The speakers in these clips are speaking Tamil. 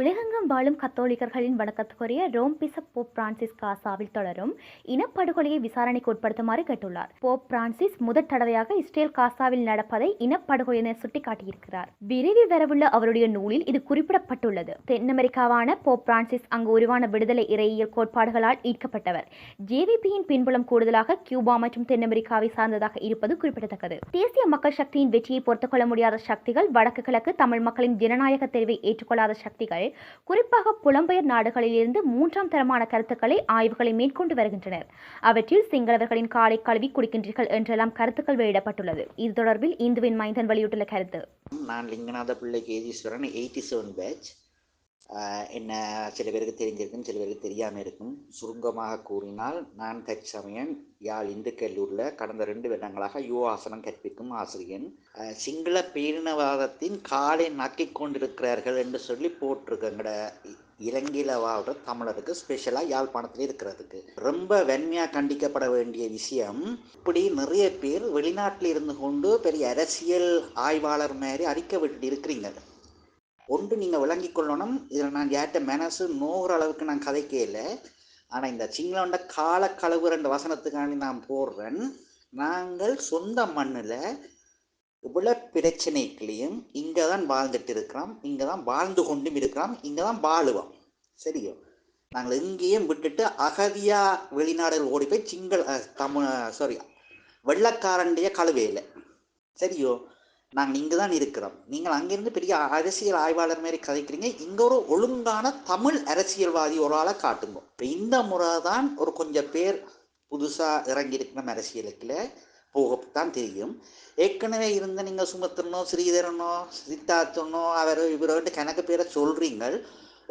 உலகெங்கும் வாழும் கத்தோலிக்கர்களின் வணக்கத்துக்குரிய ரோம் பிசப் போப் பிரான்சிஸ் காசாவில் தொடரும் இனப்படுகொலையை விசாரணைக்கு உட்படுத்துமாறு கேட்டுள்ளார். போப் பிரான்சிஸ் முதற் தடவையாக இஸ்ரேல் காசாவில் நடப்பதை இனப்படுகொலை என சுட்டிக்காட்டியிருக்கிறார். விரைவில் வரவுள்ள அவருடைய நூலில் இது குறிப்பிடப்பட்டுள்ளது. தென் அமெரிக்காவான போப் பிரான்சிஸ் அங்கு உருவான விடுதலை இறையியல் கோட்பாடுகளால் ஈர்க்கப்பட்டவர். ஜேவிபியின் பின்புலம் கூடுதலாக கியூபா மற்றும் தென் அமெரிக்காவை சார்ந்ததாக இருப்பது குறிப்பிடத்தக்கது. தேசிய மக்கள் சக்தியின் வெற்றியை பொறுத்துக்கொள்ள முடியாத சக்திகள் வடக்கு கிழக்கு தமிழ் மக்களின் ஜனநாயக தெரிவை ஏற்றுக்கொள்ளாத சக்திகள் குறிப்பாக புலம்பெயர் நாடுகளிலிருந்து மூன்றாம் தரமான கருத்துக்களை ஆய்வுகளை மேற்கொண்டு வருகின்றனர். அவற்றில் சிங்களவர்களின் காலை கழுவி குடிக்கின்றீர்கள் என்றெல்லாம் கருத்துக்கள் வெளியிடப்பட்டுள்ளது. இது தொடர்பில் இந்துவின் மைந்தன் வெளியிட்டுள்ள கருத்து. நான் லிங்கநாத பிள்ளை கேதீஸ்வரன் எயிட்டி செவன் பேட்ச் என்ன சில பேருக்கு தெரிஞ்சிருக்கும் சில பேருக்கு தெரியாமல் இருக்கும். சுருங்கமாக கூறினால் நான் தற்சமயம் யாழ் இந்து கல்லூரியில் கடந்த ரெண்டு வருடங்களாக யோகாசனம் கற்பிக்கும் ஆசிரியன். சிங்கள பேரினவாதத்தின் காலை நக்கிக் கொண்டிருக்கிறார்கள் என்று சொல்லி போட்டிருக்கங்கட. இலங்கையில் வாழ்கிற தமிழருக்கு ஸ்பெஷலாக யாழ்ப்பாணத்தில் இருக்கிறதுக்கு. ரொம்ப வன்மையாக கண்டிக்கப்பட வேண்டிய விஷயம் இப்படி நிறைய பேர் வெளிநாட்டில் இருந்து கொண்டு பெரிய அரசியல் ஆய்வாளர் மாதிரி அறிக்கை விட்டு இருக்கிறீங்க. ஒன்று நீங்கள் விளங்கி கொள்ளணும். இதில் நான் யார்கிட்ட மனசு நோகிற அளவுக்கு நான் கதைக்கல. ஆனால் இந்த சிங்களோண்ட காலக்களவு ரெண்டு வசனத்துக்காண்டி நான் போடுறேன் நாங்கள் சொந்த மண்ணில் இவ்வளோ பிரச்சனைகளையும் இங்கே தான் வாழ்ந்துட்டு இருக்கிறோம். இங்கே தான் வாழ்ந்து கொண்டும் இருக்கிறோம். இங்கே தான் வாழுவோம். சரியோ? நாங்கள் எங்கேயும் விட்டுட்டு அகதியாக வெளிநாடுகள் ஓடி போய் சிங்கள தமிழ் சாரி வெள்ளக்காரண்டிய கழுவையில். சரியோ? நாங்கள் இங்கே தான் இருக்கிறோம். நீங்கள் அங்கேருந்து பெரிய அரசியல் ஆய்வாளர் மாதிரி கதைக்கிறீங்க. இங்கே ஒரு ஒழுங்கான தமிழ் அரசியல்வாதி ஒரு ஆளை காட்டுங்க. இப்போ இந்த முறை தான் ஒரு கொஞ்சம் பேர் புதுசாக இறங்கியிருக்கிற அரசியலுக்குள்ள போகத்தான் தெரியும். ஏற்கனவே இருந்த நீங்கள் சுமத்திரனோ ஸ்ரீதரனோ சித்தார்த்தனோ அவர் இவரோட கணக்கு பேரை சொல்கிறீங்க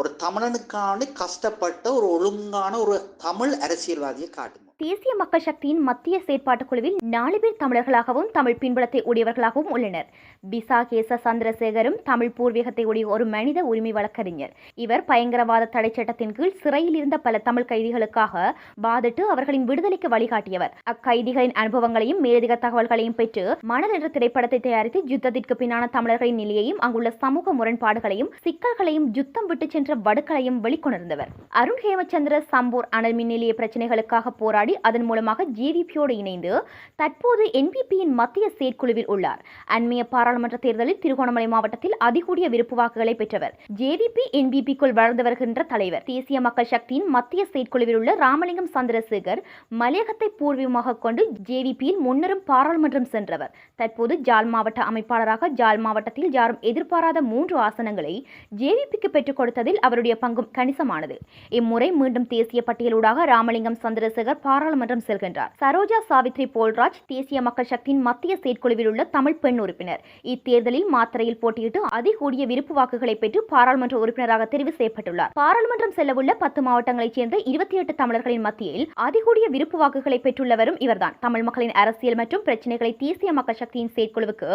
ஒரு தமிழனுக்கான கஷ்டப்பட்ட ஒரு ஒழுங்கான ஒரு தமிழ் அரசியல்வாதியை காட்டுங்க. தேசிய மக்கள் சக்தியின் மத்திய செயற்பாட்டுக் குழுவில் நாலு பேர் தமிழர்களாகவும் தமிழ் பின்புலத்தை உடையவர்களாகவும் உள்ளனர். பிசா கேச சந்திரசேகரும் தமிழ் பூர்வீகத்தை உடைய ஒரு மனித உரிமை வழக்கறிஞர். இவர் பயங்கரவாத தடை சட்டத்தின் கீழ் சிறையில் இருந்த பல தமிழ் கைதிகளுக்காக வாதிட்டு அவர்களின் விடுதலைக்கு வழிகாட்டியவர். அக்கைதிகளின் அனுபவங்களையும் மேலதிக தகவல்களையும் பெற்று மணல் என்ற திரைப்படத்தை தயாரித்து யுத்தத்திற்கு பின்னான தமிழர்களின் நிலையையும் அங்குள்ள சமூக முரண்பாடுகளையும் சிக்கல்களையும் யுத்தம் விட்டு சென்ற வடுக்களையும் வெளிக்கொணர்ந்தவர். அருண் ஹேமச்சந்திர சம்பூர் அனல் மின் நிலைய பிரச்சனைகளுக்காக போராடி அதன் மூலமாக ஜேவிபியோடு இணைந்து தற்போது என்பிபியின் மத்திய செயற்குழுவில் உள்ளார். அண்மைய பாராளுமன்ற தேர்தலில் திருகோணமலை மாவட்டத்தில் அதிகூடிய விருப்பு வாக்குகளை பெற்றவர். ஜேவிபி என்பிபிக்குள் வளர்ந்து வருகின்ற தலைவர். தேசிய மக்கள் சக்தியின் மத்திய செயற்குழுவில் உள்ள ராமலிங்கம் சந்திரசேகர் மலையகத்தை பூர்வீகமாக கொண்டு ஜேவிபியில் முன்னரும் பாராளுமன்றம் சென்றவர். தற்போது ஜால் மாவட்ட அமைப்பாளராக ஜால் மாவட்டத்தில் யாரும் எதிர்பாராத மூன்று ஆசனங்களை ஜேவிபிக்கு பெற்றுக் கொடுத்ததில் அவருடைய பங்கும் கணிசமானது. இம்முறை மீண்டும் தேசிய பட்டியலூடாக ராமலிங்கம் சந்திரசேகர் பாராளுமன்றம் செல்கின்றார். சரோஜா சாவித்ரி போல்ராஜ் தேசிய மக்கள் சக்தியின் மத்திய செயற்குழுவில் உள்ள தமிழ் பெண் உறுப்பினர். இத்தேர்தலில் மாத்திரையில் போட்டியிட்டு அதிகூடிய விருப்பு வாக்குகளை பெற்று பாராளுமன்ற உறுப்பினராக தெரிவு செய்யப்பட்டுள்ளார். பாராளுமன்றம் செல்லவுள்ள பத்து மாவட்டங்களைச் சேர்ந்த இருபத்தி எட்டு தமிழர்களின் மத்தியில் அதிகூடிய விருப்பு வாக்குகளை பெற்றுள்ளவரும் இவர்தான். தமிழ் மக்களின் அரசியல் மற்றும் பிரச்சனைகளை தேசிய மக்கள் சக்தியின் செயற்குழுவுக்கு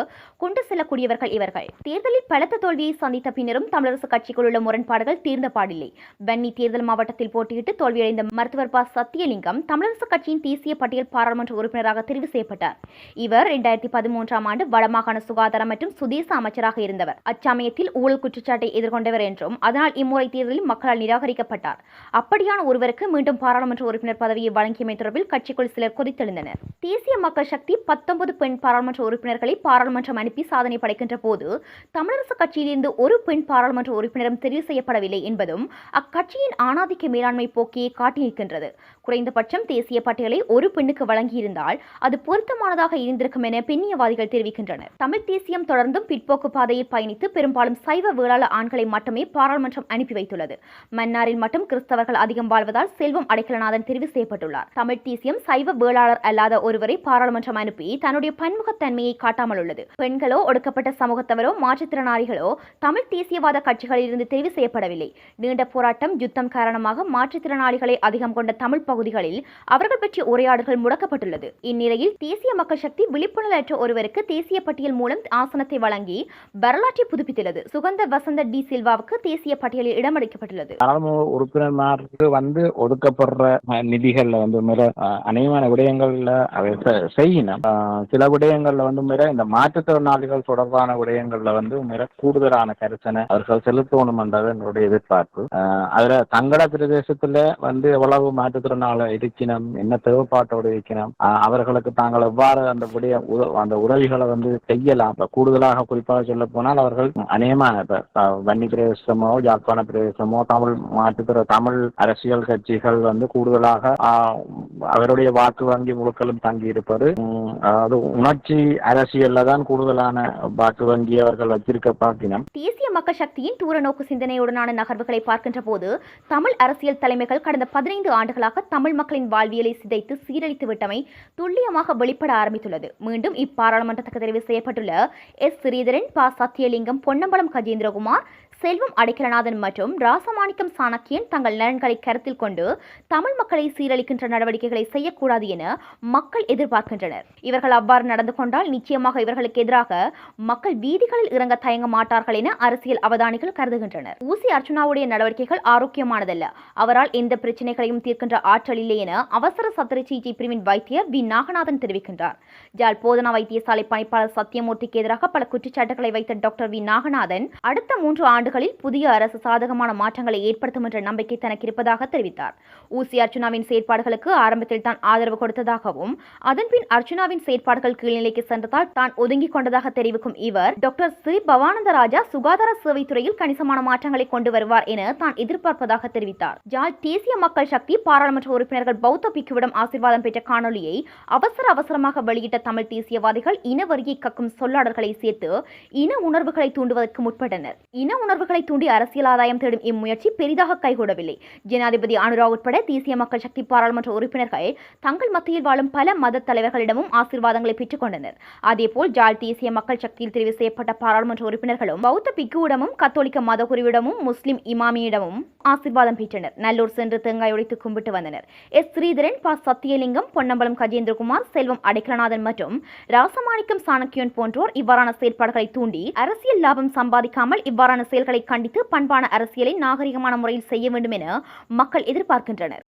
கொண்டு செல்லக்கூடியவர்கள் இவர்கள். தேர்தலில் பலத்த தோல்வியை சந்தித்த பின்னரும் தமிழரசு கட்சிக்குள் உள்ள முரண்பாடுகள் தீர்ந்த பாடில்லை. வன்னி தேர்தல் மாவட்டத்தில் போட்டியிட்டு தோல்வியடைந்த மருத்துவர் ப. சத்தியலிங்கம் தமிழர் தமிழரசு கட்சியின் தேசிய பட்டியல் பாராளுமன்ற உறுப்பினராக தெரிவு செய்யப்பட்டார். இவர் இரண்டாயிரத்தி பதிமூன்றாம் ஆண்டு வடமாகாண சுகாதாரம் மற்றும் சுதேச அமைச்சராக இருந்தவர். அச்சமயத்தில் ஊழல் குற்றச்சாட்டை எதிர்கொண்டவர் என்றும் அதனால் இம்முறை தேர்தலில் மக்களால் நிராகரிக்கப்பட்டார். அப்படியான ஒருவருக்கு மீண்டும் பாராளுமன்ற உறுப்பினர் பதவியை வழங்கியமை தொடர்பில் கட்சிக்குள் சிலர் கொதித்தெழுந்தனர். தேசிய மக்கள் சக்தி பத்தொன்பது பெண் பாராளுமன்ற உறுப்பினர்களை பாராளுமன்றம் அனுப்பி சாதனை படைக்கின்ற போது தமிழரசு கட்சியிலிருந்து ஒரு பெண் பாராளுமன்ற உறுப்பினரும் தெரிவு செய்யப்படவில்லை என்பதும் அக்கட்சியின் ஆணாதிக்க மேலாண்மை போக்கியை காட்டியிருக்கின்றது. குறைந்தபட்சம் தேசிய பட்டியலை ஒரு பெண்ணுக்கு வழங்கியிருந்தால் அது பொருத்தமானதாக இருந்திருக்கும் என பெண்ணியவாதிகள் தெரிவிக்கின்றனர். தமிழ் தேசியம் தொடர்ந்தும் பிற்போக்கு பாதையில் பயணித்து பெரும்பாலும் சைவ வேளாள ஆண்களை மட்டுமே பாராளுமன்றம் அனுப்பி வைத்துள்ளது. மன்னாரில் மட்டும் கிறிஸ்தவர்கள் அதிகம் வாழ்வதால் செல்வம் அடைக்கலநாதன் தெரிவு செய்யப்பட்டுள்ளார். தமிழ் தேசியம் சைவ வேளாளர் அல்லாத ஒருவரை பாராளுமன்றம் அனுப்பி தன்னுடைய பன்முகத்தன்மையை காட்டாமல் உள்ளது பெண்களோ ஒடுக்கப்பட்ட சமூகத்தவரோ மாற்றுத்திறனாளிகளோ தமிழ் தேசியவாத கட்சிகளில் இருந்து தெரிவு செய்யப்படவில்லை. நீண்ட போராட்டம் யுத்தம் காரணமாக மாற்றுத்திறனாளிகளை அதிகம் கொண்ட தமிழ் பகுதிகளில் அவர்கள் பற்றிய உரையாடல்கள் முடக்கப்பட்டுள்ளது. இந்நிலையில் தேசிய மக்கள் சக்தி விழிப்புணர்வற்ற ஒருவருக்கு தேசிய பட்டியல் மூலம் ஆசனத்தை வழங்கி வரலாற்றை புதுப்பித்துள்ளது. சுகந்த வசந்த டி சில்வாவுக்கு தேசிய பட்டியலில் இடமளிக்கப்பட்டுள்ளது நாடாளுமன்ற வந்து ஒதுக்கப்படுற நிதிகள்ல வந்து அநேகமான விடயங்கள்ல செய்யணும் சில விடயங்கள்ல வந்து இந்த மாற்றுத்திறனாளிகள் தொடர்பான விடயங்கள்ல வந்து கூடுதலான கரிசனை அவர்கள் செலுத்தணும் என்றது என்னுடைய எதிர்பார்ப்பு அதுல தங்கட பிரதேசத்துல வந்து எவ்வளவு மாற்றுத்திறனாளி வைக்கணும் என்ன தேவைப்பாட்டோடு வைக்கணும். அவர்களுக்கு தாங்கள் எவ்வாறு அந்த உடைய அந்த உதவிகளை வந்து செய்யலாம். இப்ப கூடுதலாக குறிப்பாக சொல்ல போனால் அவர்கள் அநேகமான இப்ப வன்னி பிரதேசமோ யாழ்ப்பாண பிரதேசமோ தமிழ் மாற்றுத்திற தமிழ் அரசியல் கட்சிகள் வந்து கூடுதலாக அவருடைய வாக்கு வங்கி முழுக்களும் தங்கி இருப்பது அது உணர்ச்சி அரசியல்ல தான் கூடுதலான வாக்கு வங்கி அவர்கள் வச்சிருக்க பார்க்கினம் தேசிய மக்கள் சக்தியின் தூரநோக்கு சிந்தனையுடனான நகர்வுகளை பார்க்கின்ற போது தமிழ் அரசியல் தலைமைகள் கடந்த பதினைந்து ஆண்டுகளாக தமிழ் மக்களின் வாழ்வியலை சிதைத்து சீரழித்து விட்டமை துல்லியமாக வெளிப்பட ஆரம்பித்துள்ளது. மீண்டும் இப்பாராளுமன்றத்துக்கு தெரிவு செய்யப்பட்டுள்ள எஸ். ஸ்ரீதரன் ப. சத்தியலிங்கம் பொன்னம்பலம் கஜேந்திரகுமார் செல்வம் அடைக்கலநாதன் மற்றும் ராசமாணிக்கம் சாணக்கியன் தங்கள் நலன்களை கருத்தில் கொண்டு தமிழ் மக்களை சீரழிக்கின்ற நடவடிக்கைகளை செய்யக்கூடாது என மக்கள் எதிர்பார்க்கின்றனர். இவர்கள் அவ்வாறு நடந்து கொண்டால் நிச்சயமாக இவர்களுக்கு எதிராக மக்கள் வீதிகளில் இறங்க தயங்க மாட்டார்கள் என அரசியல் அவதானிகள் கருதுகின்றனர். ஊசி அர்ச்சுனாவுடைய நடவடிக்கைகள் ஆரோக்கியமானதல்ல. அவரால் எந்த பிரச்சனைகளையும் தீர்க்கின்ற ஆற்றல் இல்லை என அவசர சத்திர சிகிச்சை பிரிவின் வைத்தியர் வி. நாகநாதன் தெரிவிக்கின்றார். ஜால் போதனா வைத்தியசாலை பணிப்பாளர் சத்தியமூர்த்திக்கு எதிராக பல குற்றச்சாட்டுகளை வைத்த டாக்டர் வி. நாகநாதன் அடுத்த மூன்று ஆண்டுகளில் புதிய அரசு சாதகமான மாற்றங்களை ஏற்படுத்தும் என்ற நம்பிக்கை தனக்கு இருப்பதாக தெரிவித்தார். ஊசி அர்ச்சுனாவின் செயற்பாடுகளுக்கு ஆரம்பத்தில் தான் ஆதரவு கொடுத்ததாகவும் அதன்பின் அர்ச்சுனாவின் செயற்பாடுகள் கீழ்நிலைக்கு சென்றதால் தான் ஒதுங்கிக் கொண்டதாக தெரிவிக்கும் இவர் டாக்டர் ஸ்ரீ பவானந்தராஜா சுகாதார சேவைத்துறையில் கணிசமான மாற்றங்களை கொண்டு வருவார் என தான் எதிர்பார்ப்பதாக தெரிவித்தார். ஜாழ் தேசிய மக்கள் சக்தி பாராளுமன்ற உறுப்பினர்கள் பௌத்த பிக்குவிடம் ஆசீர்வாதம் பெற்ற காணொலியை அவசர அவசரமாக வெளியிட்ட தமிழ் தேசியவாதிகள் இன இனவரியை கக்கும் சொல்லாடல்களை சேர்த்து இன உணர்வுகளை தூண்டுவதற்கு முற்பட்டனர். இன உணர்வு உணர்வுகளை தூண்டி அரசியல் ஆதாயம் தேடும் இம்முயற்சி பெரிதாக கைகூடவில்லை. ஜனாதிபதி அனுரா உட்பட தேசிய மக்கள் சக்தி பாராளுமன்ற உறுப்பினர்கள் தங்கள் மத்தியில் வாழும் பல மத தலைவர்களிடமும் ஆசீர்வாதங்களை பெற்றுக் கொண்டனர். அதேபோல் ஜாழ் தேசிய மக்கள் சக்தியில் தெரிவு செய்யப்பட்ட பாராளுமன்ற உறுப்பினர்களும் பௌத்த பிக்குவிடமும் கத்தோலிக்க மதகுருவிடமும் முஸ்லிம் இமாமியிடமும் ஆசீர்வாதம் பெற்றனர். நல்லூர் சென்று தேங்காய் உடைத்து கும்பிட்டு வந்தனர். எஸ். ஸ்ரீதரன் ப. சத்தியலிங்கம் பொன்னம்பலம் கஜேந்திரகுமார் செல்வம் அடைக்கலநாதன் மற்றும் ராசமாணிக்கம் சாணக்கியன் போன்றோர் இவ்வாறான செயல்பாடுகளை தூண்டி அரசியல் லாபம் சம்பாதிக்காமல் இவ்வாறான செயல் செயல்களை கண்டித்து பண்பான அரசியலை நாகரிகமான முறையில் செய்ய வேண்டும் என மக்கள் எதிர்பார்க்கின்றனர்.